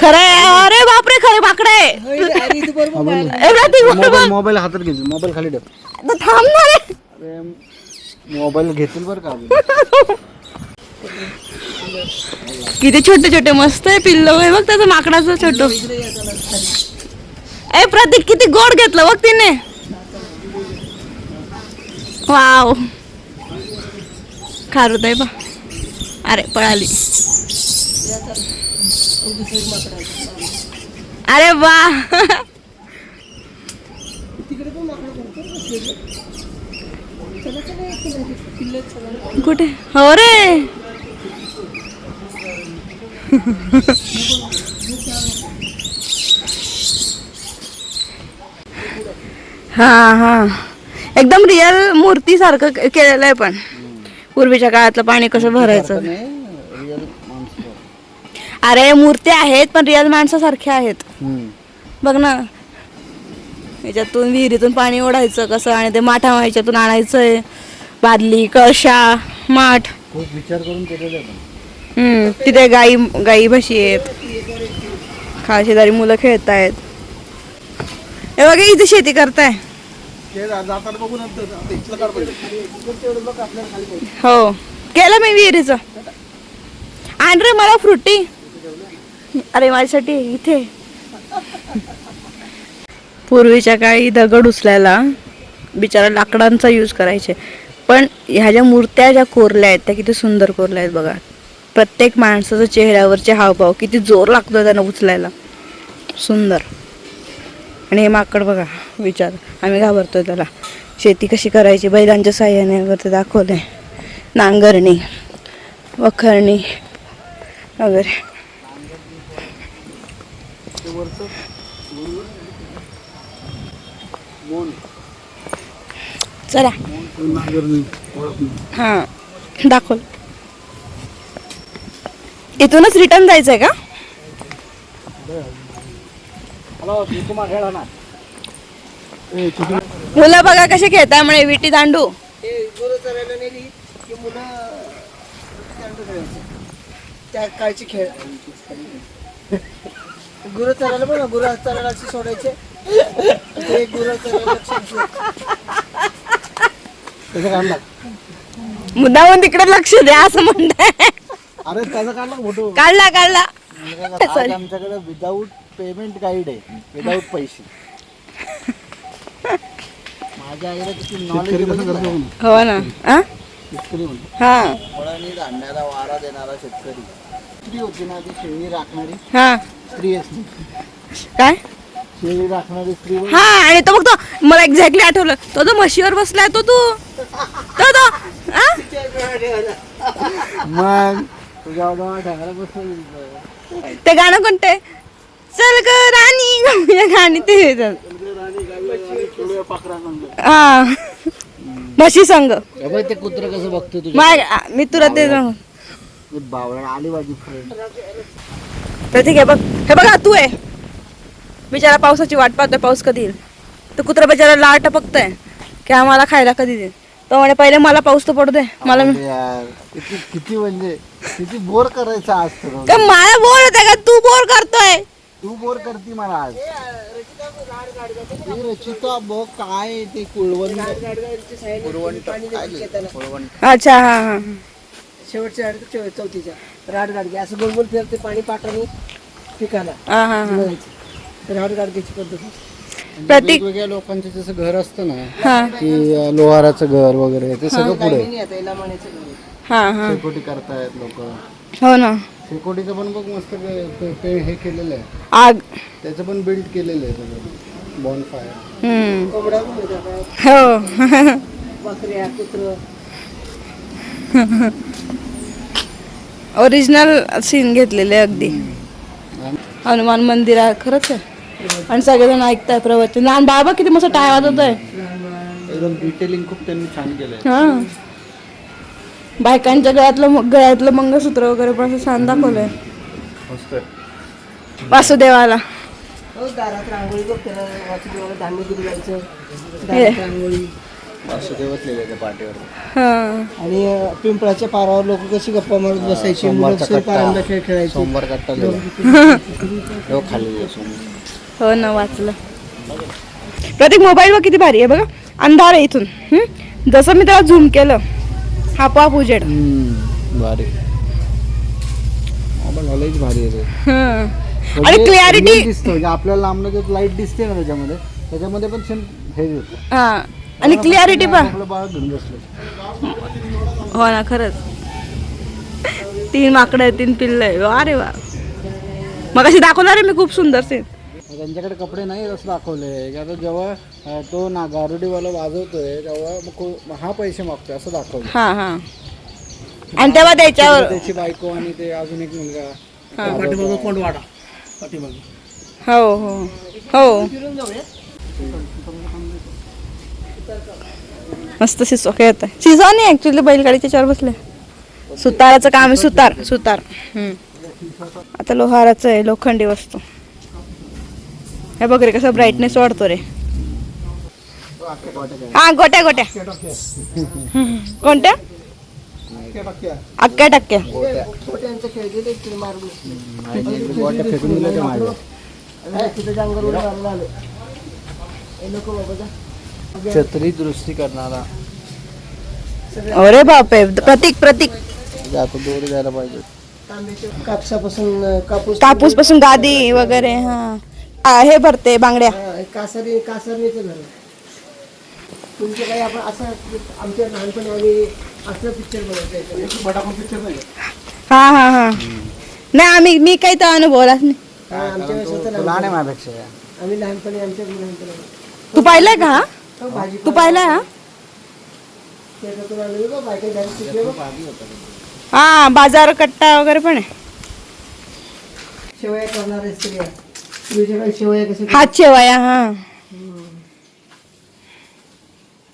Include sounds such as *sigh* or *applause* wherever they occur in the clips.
खरं अरे बापरे खरे बरोबर. मोबाईल मोबाईल हातात घ्यायचं मोबाईल खाली ठेव. थांब ना रे. अरे मोबाईल घेतील बरं का किती छोटे छोटे मस्त आहे पिल्लो. आहे बघ त्याचं माकडाचं छोटं. ए प्रतीक किती गोड घेतलं बघ तिने. वाव. खारुत आहे बा अरे पळाली. अरे वा. कुठे? हो रे. हा हा. एकदम रिअल मूर्ती सारखं केलेलं आहे पण. पूर्वीच्या काळातलं पाणी कसं भरायचं? अरे मूर्ती आहेत पण रिअल माणसासारख्या आहेत. बघ ना. याच्यातून विहिरीतून पाणी ओढायचं कसं आणि ते माठा ह्याच्यातून आणायचंय. बादली कळशा माठ. खूप विचार करून केलेलं आहे पण. हम्म, तिथे गाई गाई म्हशी आहेत. खा शेजारी मुलं खेळत आहेत हे बघा इथे शेती करताय. जातात बघू नंतर. इथलं काढ पहिले. हो. केलं मी विहिरीचं. आण रे मला फ्रुटी. अरे माझ्यासाठी इथे. पूर्वीच्या काळी दगड उचलायला बिचारा लाकडांचा यूज करायचे. पण ह्या ज्या मूर्त्या ज्या कोरल्या आहेत त्या किती सुंदर कोरल्या आहेत बघा. प्रत्येक माणसाचं चेहऱ्यावरचे हावभाव किती जोर लागतो त्यांना उचलायला. सुंदर. आणि हे माकड बघा विचार. आम्ही घाबरतोय त्याला. शेती कशी करायची? बैलांच्या साह्याने दाखवलं दाखवलंय. नांगरणी वखरणी वगैरे. ते वरचं. मोन. चला. ओळख नाही. हां दाखव. इथूनच रिटर्न का? हॅलो खेळा ना? ए किती मुलं बघा कसे खेळताय म्हणे विटी दांडू. त्या काळचे खेळ. गुरु चरायला बघा गुरु चरायला असे सोडायचे. ते गुरु चरायला मुद्दामून तिकडे लक्ष द्या असं म्हणताय. अरे त्याचा काढला फोटो काढला काढला. आज आमच्याकडे विदाऊट पेमेंट गाईड आहे विदाऊट पैसे. माझ्या आईला किती नॉलेज हो ना? शेतकरी म्हणतो हा. फळांनी वारा देणारा शेतकरी. स्त्री होती ना ती शेळी राखणारी. हा. स्त्री काय? स्त्री. हा आणि तो बघतो मला एक्झॅक्टली आठवलं. तो जो म्हशीवर बसलाय तो तू. तो तो? मग ते गाणं कोणते? चल ग राणी गाणी ते हा. म्हशी संघ ते कुत्र कसं बघतो मी तुला ते सांगू. बावळा आली माझी फ्रेंड तर ठीक आहे बघ. हे बघा तू आहे बिचारा पावसाची वाट पाहतोय पाऊस कधी येईल? तर कुत्रा बिचारा लाट टपकतोय की आम्हाला खायला कधी देईल. तो म्हणे पहिले मला पाऊस तर पडू दे. मला यार किती किती म्हणजे किती बोर करायचं आज तर का मला बोर होते का? तू बोर करतोय. तू बोर करती मला आज. ती रचिता बघ काय ते अच्छा हा हा शेवटच्या चौथीच्या. राड गाडगे असं गोल गोल फिरते पाणी पाटाने पिकाला. हा हा हा. राड गाडग्याची पद्धत. प्रतीक वेगवेगळ्या लोकांचं जसं घर असतं ना हा. की अं, लोहाराचं घर वगैरे ते सगळं पुढे. काही नाही आता इला म्हणायचं घरी. हा हा. शेकोटी करतायत लोक. हो ना. शेकोटीचं पण बघ मस्त पे- पे- पे- हे केलेलं आहे. आग. त्याचं पण बिल्ड केलेलं आहे सगळं. बॉन फायर हम्म. कोंबड्या पण होत्या आता. हो. बकऱ्या कुत्र. *laughs* ओरिजिनल सीन घेतलेले अगदी. हनुमान मंदिर आहे खरंच आहे. आणि सगळेजण ऐकताय प्रवचन. लहान बाबा किती मस्त टाय वाजवत आहे एकदम डिटेलिंग खूप त्यांनी छान केलंय. हा. बायकांच्या गळ्यातलं गळ्यातलं मंगळसूत्र वगैरे पण असं छान दाखवलंय. मस्त वासुदेवाला. हो रांगोळी. वासुदेवच लिहिलं पाठीवर हा. आणि अं, पिंपळाच्या पारावर लोक कशी गप्पा मारत बसायची? मुलं सोमवारचा खेळ कट्टा. खेळायचे. सोमवार कट्टा लिहिला हो खाली लिहिलं सोमवार. हो ना वाचलं. प्रत्येक मोबाईलवर किती भारी आहे बघा. अंधार आहे इथून. हम्म? जसं मी त्याला झूम केलं आपोआप उजेड. हम्म, भारी. मोबाईल वालाच भारी आहे ते. हं. आणि म्हणजे क्लॅरिटी दिसतं म्हणजे आपल्याला लांबनं जे लाइट दिसते ना त्याच्यामध्ये. त्याच्यामध्ये पण सेम हे होतं हा. आणि क्लिअरिटी पण हो ना खरंच. तीन माकडं आहे तीन पिल्ल आहे अरे वा. मग अशी दाखवणार आहे मी खूप सुंदर सीन त्यांच्याकडे कपडे नाही असं दाखवले. आता जेव्हा तो ना गारुडीवाला वाजवतोय तेव्हा मग हा पैसे मागतोय असं दाखवलं. हा हा. आणि तेव्हा त्याच्यावर त्याची बायको आणि ते अजून एक मुलगा. पाठीमागं पाठीमागे. हो हो. हो. मस्त सिसो खेळत आहे सिसो नाही ऍक्च्युली बैलगाडी त्याच्यावर बसले. सुताराचं काम आहे सुतार सुतार. हम्म. आता लोहाराचं आहे लोखंडी वस्तू. हे बघ रे कसं ब्राईटनेस वाढतो रे. हा गोट्या गोट्या. कोणत्या? अक्क्या टक्क्या. छत्री दुरुस्ती करणारा. अरे बापरे प्रतीक प्रतीक. म्हणजे आता दोरी द्यायला पाहिजे. तांब्याचे कापसापासून कापूस कापूसपासून गादी वगैरे हा. आ, हे भरते बांगड्या. हा, हे कासारी कासारणीचं घर. आहे. तुमचं काही आपण असं आमच्या लहानपणी आम्ही असं पिक्चर पिक्चर हा हा हा. नाही आम्ही मी काही तर अनुभवलाच नाही. आमच्या वेळेस होतं तो लहान आहे माझ्यापेक्षा. आम्ही लहानपणी आमच्या लहानपणी. तू पाहिलाय का हा? तो पाहिलाय हा. हा बाजार कट्टा वगैरे पण आहे. शेवया करणारे स्त्रिया तुझ्याकडे शेवया कसे हात शेवाया हा.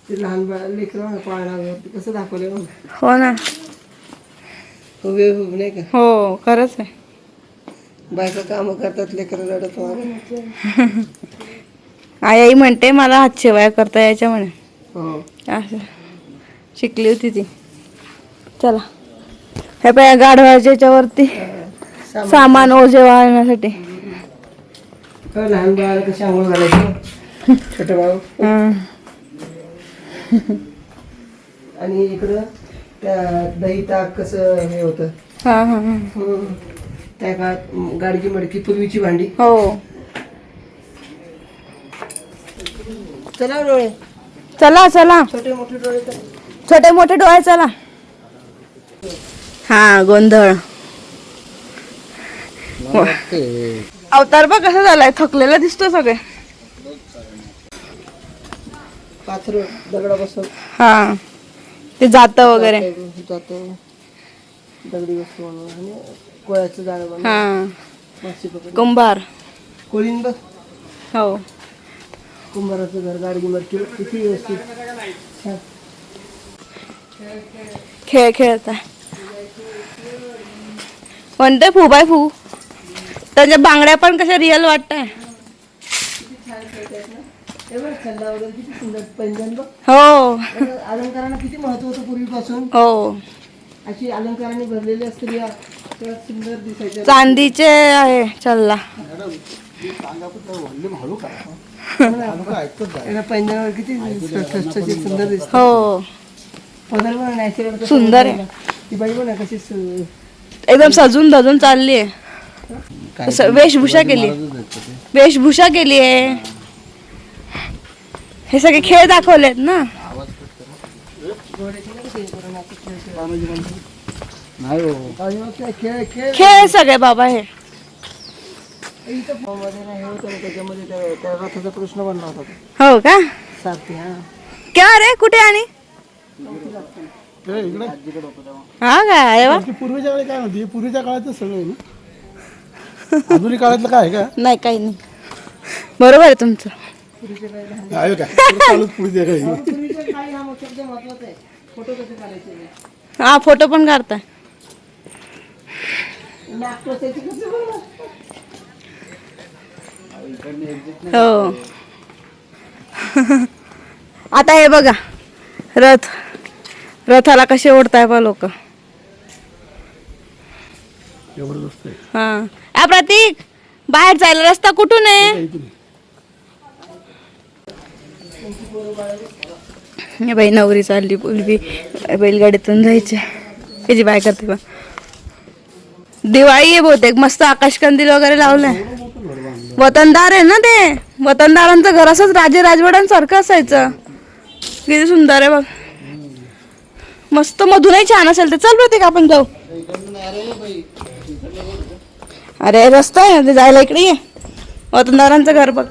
ते लहान बा- लेकरं कसं दाखवले बघ. हो ना. उभे उभे नाही का? हो खरंच आहे. बायका कामं करतात लेकरं रडत मागे *laughs* आई आई म्हणते मला हात शेवाया करता यायच्या म्हणे. हो. असं. शिकली होती ती. चला. हे पाय गाढवाच्या याच्यावरती सामान- ओझे वाळण्यासाठी. हो, लहान बाळाला कशी आंघोळ घालायची छोटं बाळ. आणि इकडं त्या दही ताक कसं हे होतं? हा हा हा. त्या काळात म, गाडीची मडकी पूर्वीची भांडी. हो. चला डोळे. चला चला. छोटे मोठे डोळे छोटे मोठे डोळे चला. हा गोंधळ. अवतार बघ कसा झालाय थकलेला दिसतो सगळे. हा ते जात वगैरे. जातं दगडी वस्तू कोळ्याचं हा. कुंभार कोळीन बघ. हो. कुंभाराचं घर गाडगी मडकी किती व्यवस्थित. खेळ खेळत. आहे कोणते फू बाय फू. त्यांच्या बांगड्या पण कशा रिअल वाटताय. हे वगैरे किती हो. महत्त्व होतं पूर्वीपासून. हो. अशी अलंकाराने भरलेल्या स्त्रिया तेव्हा सुंदर दिसायच्या. चांदीचे आहे चल्ला. किती सुंदर दिसत हो पदर पण नॅचरल सुंदर आहे. ती बाई पण कशी सु- एकदम सजून धजून चालली आहे वेशभूषा केली वेशभूषा केली आहे हे सगळे खेळ दाखवलेत ना हो खेळ सगळे बाबा हे हो का? हा. केव्हा रे? कुठे आणि? हा काय पूर्वीच्या काळी काय होती? पूर्वीच्या काळातच सगळं आहे ना? आधुनिक काळातलं काय आहे का? नाही काही नाही. बरोबर आहे तुमचं. हा फोटो कसे काढायचे हा फोटो पण काढताय नाक टोचायचे कसे बघा. हो. *laughs* आता हे बघा रथ. रथाला कसे ओढताय बा लोक? हा. प्रतीक बाहेर जायला रस्ता कुठून आहे? बाई नवरी चालली मुलगी. बैलगाडीतून जायचे. त्याची बाय करते बा दिवाळी आहे बहुतेक. मस्त आकाशकंदील वगैरे लावलंय. वतनदार आहे ना ते? वतनदारांचं घर असंच राजे राजवाड्यांसारखं असायचं. किती सुंदर आहे बघ. मस्त मधूनही छान असेल ते. चल प्रतीक आपण जाऊ. अरे रस्ता आहे ते जायला इकडे ये. वतनदारांचं घर बघ.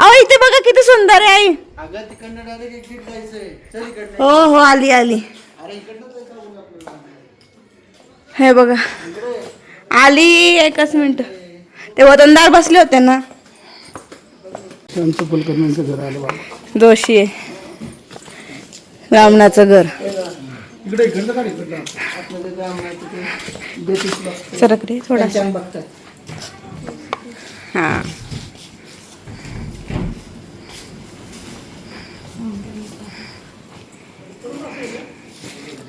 अहो इथे बघा किती सुंदर आहे आई. हो हो आली आली. हे बघा. आली एकच मिनिट. ते वतनदार बसले होते ना. त्यांचं कुलकर्ण्यांचं घर आलं बाबा. दोषी आहे. रावणाचं घर. सरकडे थोडा. हा.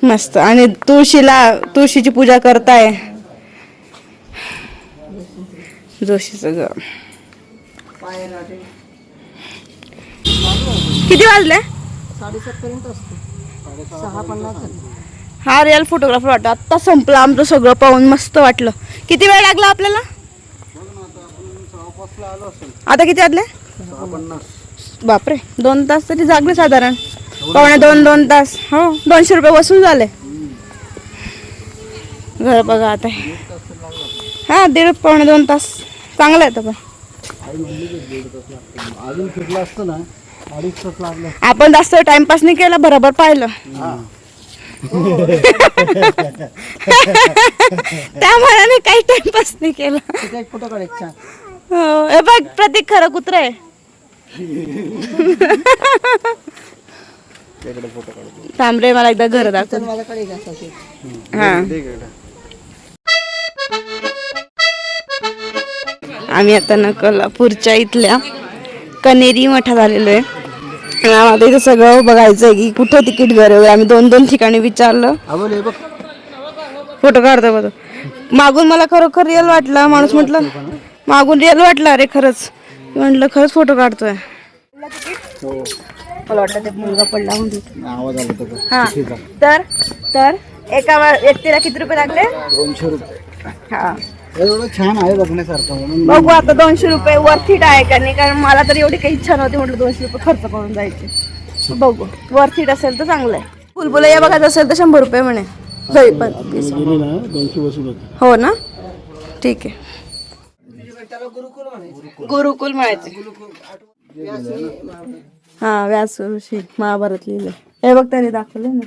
मस्त. आणि तुळशीला तुळशीची पूजा करताय. जोशीचं घर किती वाजले? सहा पन्नास हा रिअल फोटोग्राफर वाटतं. आत्ता संपला आमचं सगळं पाहून मस्त वाटलं. किती वेळ लागला आपल्याला? आता किती वाजले? बापरे दोन तास तरी जागले साधारण. पावणे दोन दोन तास. हो दोनशे रुपये वसूल झाले. घर बघा आता. हा दीड पावणे दोन तास. चांगलं आहे पण. अजून फिरलं असतं ना अडीच तास लागले आपण जास्त टाइमपास नाही केला बरोबर पाहिलं. *laughs* त्या मनाने काही टाइमपास नाही केला. तिथे एक फोटो काढ एक छान हो हे बघ प्रतीक खरं कुत्र आहे. थांब रे मला एकदा घर दाखव. माझ्याकडे एक. हा. आम्ही आता ना कोल्हापूरच्या इथल्या कनेरी मठात आलेलो आहे. आणि आम्हाला इथं सगळं बघायचं आहे की कुठं तिकीट घर आहे. आम्ही दोन दोन ठिकाणी विचारलं. फोटो काढतो बघ. मागून मला खरोखर रिअल वाटलं. माणूस म्हटलं मागून रिअल वाटलं अरे खरंच. म्हटलं खरंच फोटो काढतोय. हो. मला वाटलं ते मुलगा पडला म्हणून. हा. तर तर एका व्यक्तीला किती रुपये लागले? दोनशे रुपये. हे. एवढं छान आहे बघण्यासारखं म्हणून बघू आता दोनशे रुपये वरथिट आहे का नाही कारण मला तर एवढी काही इच्छा नव्हती म्हटलं दोनशे रुपये खर्च करून जायचे. बघू वरथिट असेल तर चांगलं आहे. फुलफुलं या बघायचं असेल तर शंभर रुपये म्हणे. पण. ना दोनशे वसूल होते हो ना? ठीक आहे. गुरुकुल म्हणायचे. हा व्यास महाभारत लिहिले हे बघ त्याने दाखवले ना.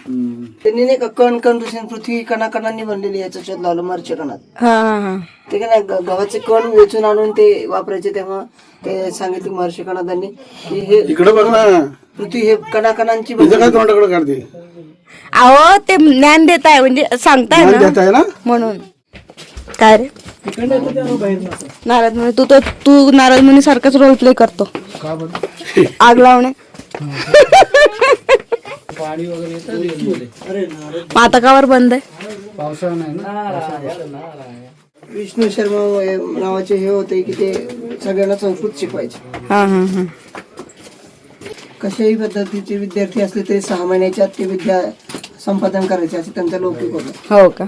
त्यांनी नाही का कण कण दुसरी पृथ्वी कणा कणांनी बनलेली आहे त्याच्यात लावलं मरच्या कणात. हा हा हा. ते काय नाही, ग- गव्हाचे कण वेचून आणून ते वापरायचे तेव्हा ते सांगितले महर्षी कणादांनी की हे इकडे बघ ना. पृथ्वी हे कणा कणांची तिचं काय तोंडाकडे काढते? अहो ते ज्ञान देत आहे म्हणजे सांगताय ना. देत आहे ना? म्हणून. काय रे? नारद मुनी तू तर तू नारद मुनी सारखाच रोल प्ले करतो आग लावणे. *laughs* पाणी वगैरे येतं मग आता कावर बंद आहे? पावसाळा नाही ना? विष्णू शर्मा नावाचे हे होते की ते सगळ्यांना संस्कृत शिकवायचे. हा हा हा. कशाही पद्धतीचे विद्यार्थी असले तरी सहा महिन्याच्या आत ते विद्या संपादन करायचे असे त्यांचा लौकिक होता. हो का?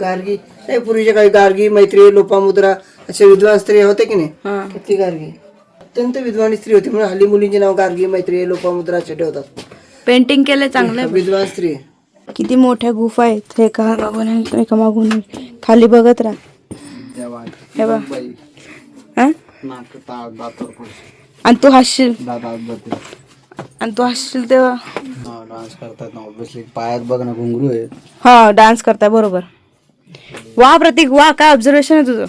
गार्गी नाही पूर्वीच्या काही गार्गी मैत्री लोपामुद्रा असे विद्वान स्त्री होते की नाही? हा. ती गार्गी. अत्यंत विद्वान स्त्री होती म्हणून हल्ली मुलींचे नाव गार्गी मैत्री लोपामुद्रा असे ठेवतात. पेंटिंग केलं चांगलं. विद्वान स्त्री. किती मोठ्या गुफा आहेत. हे का मागून एका मागून. खाली बघत राहा. हे बघ. हा? आणि तू हसशील. आणि तू हसशील तेव्हा. डान्स करतात ना ऑब्विसली पायात बघ ना घुंगरू आहे हा डान्स करताय बरोबर. वा प्रतीक वा काय ऑब्झर्वेशन आहे तुझं?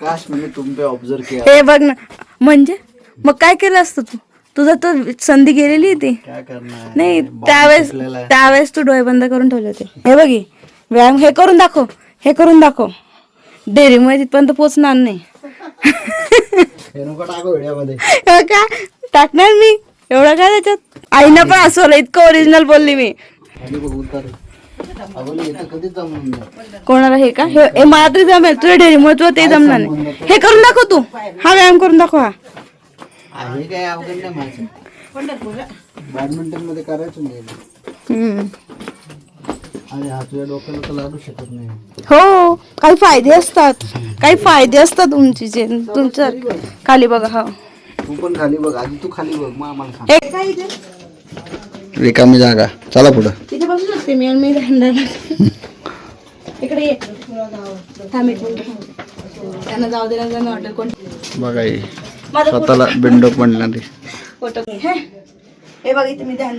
काश म्हणजे तुम्ही ऑब्झर्व केला. हे बघ ना. म्हणजे? मग काय केलं असतं तू? तुझं तर संधी गेलेली ती. काय करणार? नाही त्यावेळेस त्यावेळेस तू डोळे बंद करून ठेवले होते. हे बघी व्यायाम हे करून दाखव. हे करून दाखव. डेअरीमध्ये तिथपर्यंत पोचणार नाही. हे नको टाको व्हिडिओमध्ये. हो का? टाकणार मी? एवढं काय त्याच्यात? आईनं पण असवलं इतकं ओरिजिनल बोलली मी. खाली बघ उतार. अगोदर येतं कधीच जमून नाही. कोणाला हे का? हे हे मला तरी जमेल. तुझ्या डेअरीमुळे तुला ते जमणार नाही. हे करून दाखव तू. हा व्यायाम करून दाखव हा. आहे काय अवघड नाही माझं. बॅडमिंटनमध्ये करायचं नाही. हम्म. अरे हा तुझ्या डोक्याला तर लागू शकत नाही. हो काही फायदे असतात. काही फायदे असतात तुमचे तुमचं खाली बघा हा. तू पण खाली बघ. आधी तू खाली बघ. मग आम्हाला सांग. हे रिकामी जागा. चला पुढं. तिथे बसू शकते मी आणि मी राहणार. इकडे ये. थांब एक मिनिट. त्यांना जाऊ दे ना त्यांना हॉटेल कोण बघा हे. स्वतःला बिंडोक म्हणणार. फोटो हे बघ इथे मी ध्यान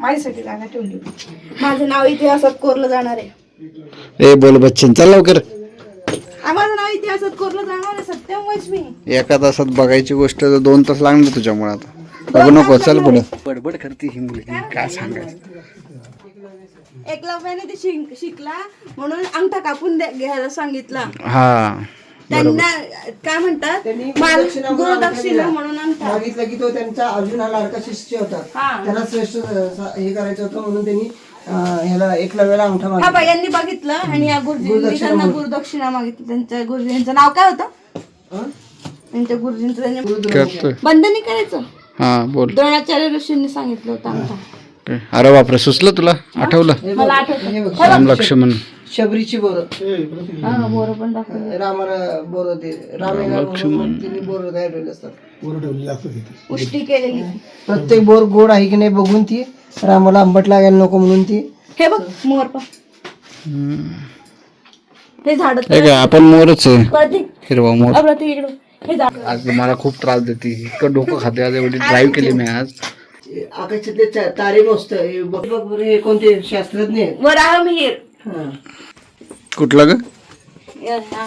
माझ्यासाठी जागा ठेवली माझं नाव इतिहासात कोरलं जाणार आहे. ए बोल बच्चन चल लवकर. माझं नाव इतिहासात कोरलं जाणार आहे सत्यम वैश्वी एका तासात बघायची गोष्ट तर दोन तास लागणार तुझ्यामुळे आता. बघू नको चल पुढं. बडबड करते ही मुलगी काय सांगायचं? एकलव्याने ते शिक- शिकला म्हणून अंगठा कापून द्या- घ्यायला सांगितला. हा. त्यांना काय म्हणतात? त्यांनी गुरुदक्षिणा म्हणून गुरुदक्षिणा मागितलं की तो त्यांचा अर्जुन हा लाडका शिष्य होता. हा. त्यांना श्रेष्ठ हे करायचं होतं म्हणून त्यांनी अं, ह्याला अंगठा हा मागितला. यांनी बघितलं आणि या गुरुजींनी गुरुदक्षिणा त्यांना म्हणून. गुरुदक्षिणा मागितली. त्यांच्या गुरुजींचं नाव काय होतं? हं? त्यांच्या गुरुजींचं त्यांनी करतोय. बंधनी करायचं? हा बोल. द्रोणाचार्य ऋषींनी सांगितलं होतं अरे बापरे सुचलं तुला? आठवलं? हे मला आठवतं. हे बघ, राम लक्ष्मण शबरीची बोर. हा बोर पण दाखवलं. रामाला बोर ते रामाला तिने बोर काय ठेवले असतात पुष्टी केलेली. प्रत्येक बोर गोड आहे की नाही बघून ती रामाला आंबट लागायला नको म्हणून ती. हे बघ मोर पण. हे झाड हे आपण मोरच आहे. हिरवा मोर. हे आज मला खूप त्रास देते. इतकं डोकं खाते आज एवढी ड्राईव्ह केली मी आज. आकाशातले चा- तारे मोजत हे बघ बघ बरं, हे कोणते शास्त्रज्ञ वराह मिहीर हं. कुठलं ग? हा.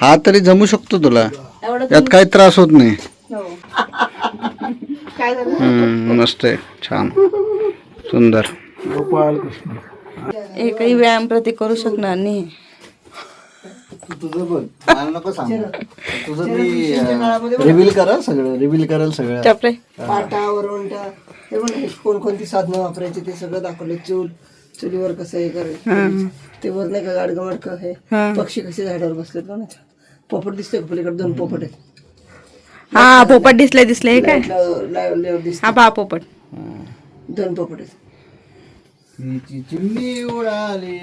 हा तरी जमू शकतो तुला. एवढं यात काही त्रास होत नाही. हो. काय झालं हम्म, मस्त आहे. छान. सुंदर. गोपाल कृष्ण एकही व्यायाम प्रति करू शकणार नाही. तुझं बघ मला नको सांग. तुझं मी रिव्हील करा सगळं रिव्हील करेल सगळं. पाटा वरवंटा कोणकोणती साधनं वापरायची ते सगळं दाखवलं चूल. चुलीवर कसं हे करायचं? ते वर नाही का गाडगं वाडकं हे? पक्षी कसे झाडावर बसलेत बघ ना पोपट दिसतोय का पलीकडे? दोन पोपट आहेत. हा पोपट दिसले दिसले हे काय? लाव- दिसत. हा पहा पोपट. दोन पोपट आहेत. चिमणी उडाली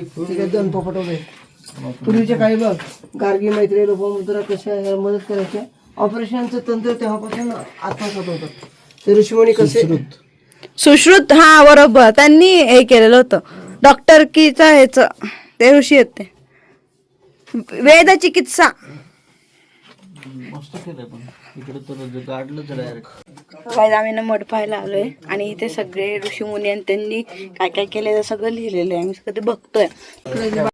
दोन पोपट उभे आहेत. पूर्वीच्या काळी बघ गार्गी मैत्री लोपमुद्रा कशा ह्या मदत करायच्या. ऑपरेशनचं तंत्र तेव्हापासून आत्मसात होतं. ते ऋषीमुनी कसे सुश्रुत हा बरोबर. त्यांनी हे केलेलं होतं. डॉक्टर कीचा ह्याच ते ऋषी आहेत ते वेद चिकित्सा. मस्त केलंय पण. इकडे तर गाडलंच डायरेक्ट काय आम्ही ना मठ पाहायला आलोय आणि इथे सगळे ऋषीमुनी आणि त्यांनी काय काय केलं ते सगळं लिहिलेलं आहे. आम्ही सगळं ते बघतोय.